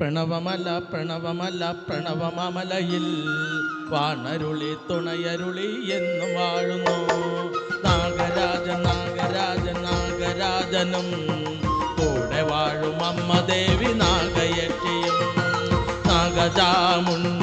പ്രണവമല പ്രണവമല പ്രണവമലയിൽ വാണരുളി തുണയരുളി എന്നും വാഴുന്നു. നാഗരാജ നാഗരാജ നാഗരാജനും കൂടെ വാഴും അമ്മദേവി നാഗയറ്റിയും. നാഗജാമുണ്ടിയും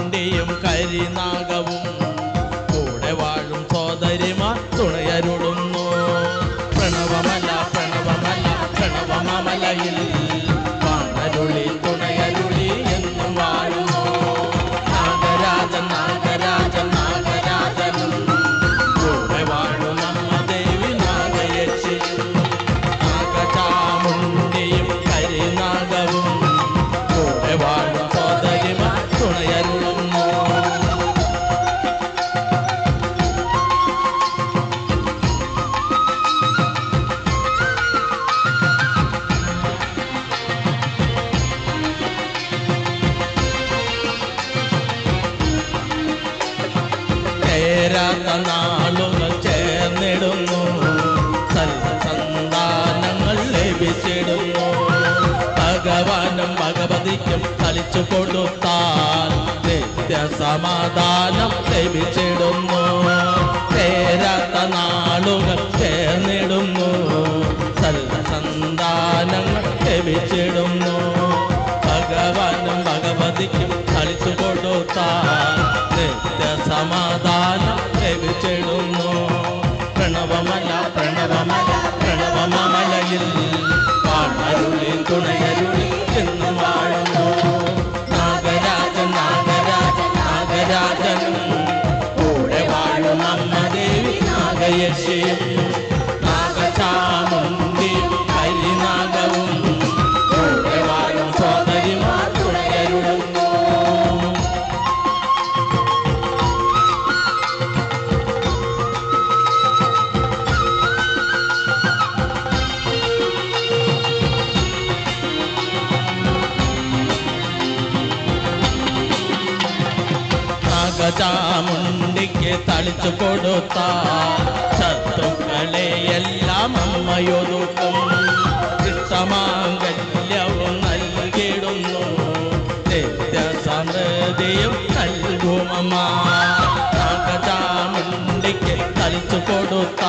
ചേരാത്ത നാളുകൾ ചേർന്നിടുന്നു. സന്താനങ്ങൾ ലഭിച്ചിടുന്നു. ഭഗവാനും ഭഗവതിക്കും കളിച്ചു കൊടുത്താൽ നിത്യ സമാധാനം ലഭിച്ചിടുന്നു. mexer. നാഗചാമുണ്ടിക്ക് തളിച്ചു കൊടുത്ത. ശത്രുക്കളെ എല്ലാം അമ്മയൊതുക്കും കൃഷ്ണമാങ്കല്യവും നൽകിടുന്നു നിത്യ സമൃദ്ധിയും നൽകുമമ്മ. നാഗചാമുണ്ടിക്ക് തളിച്ചു കൊടുത്ത.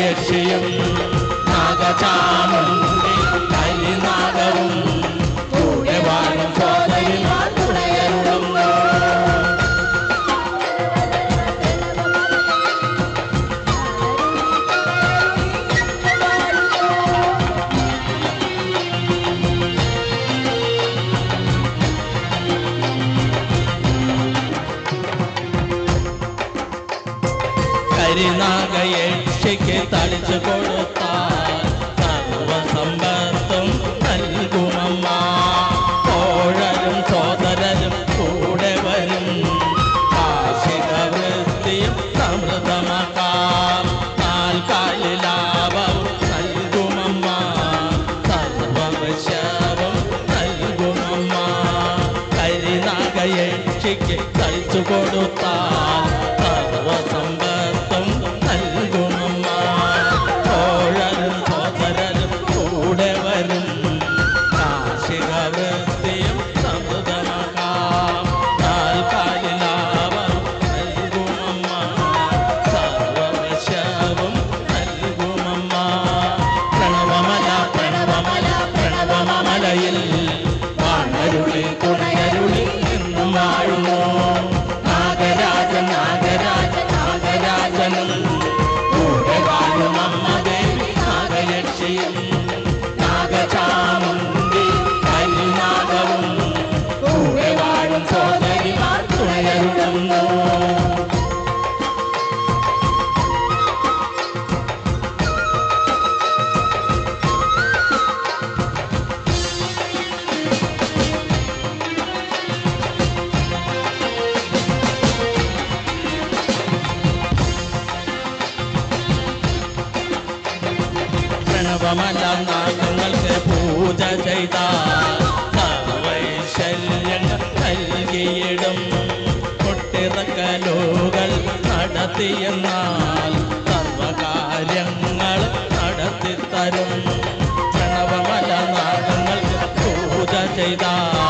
നാഗയക്ഷിയും നാഗചാമുണ്ടി കരിനാഗവും കൂടെ വാഴും സോദരിമാർ തുണയരുളുന്നു കരിനാഗയക്ഷിക്ക് തളിച്ചു കൊടുത്താൽ സർവസമ്പത്തും നൽകുമമ്മ. തോഴരും സോദരരും കൂടെ വരും. കാർഷിക വൃത്തിയും സമൃദ്ധമാക്കാം. നാൽക്കാലി ലാഭം നൽകുമമ്മ. സർവവശ്യവും നൽകുമമ്മ. കരിനാഗയക്ഷിക്ക് തളിച്ചു കൊടുത്താൽ നാഗങ്ങൾക്ക് പൂജ ചെയ്ത വൈശല്യങ്ങൾ നൽകിയിടും. കൊട്ടിറക്കലുകൾ നടത്തിയെന്നാൽ സർവകാര്യങ്ങൾ നടത്തിത്തരും. പ്രണവമല നാഗങ്ങൾക്ക് പൂജ ചെയ്താൽ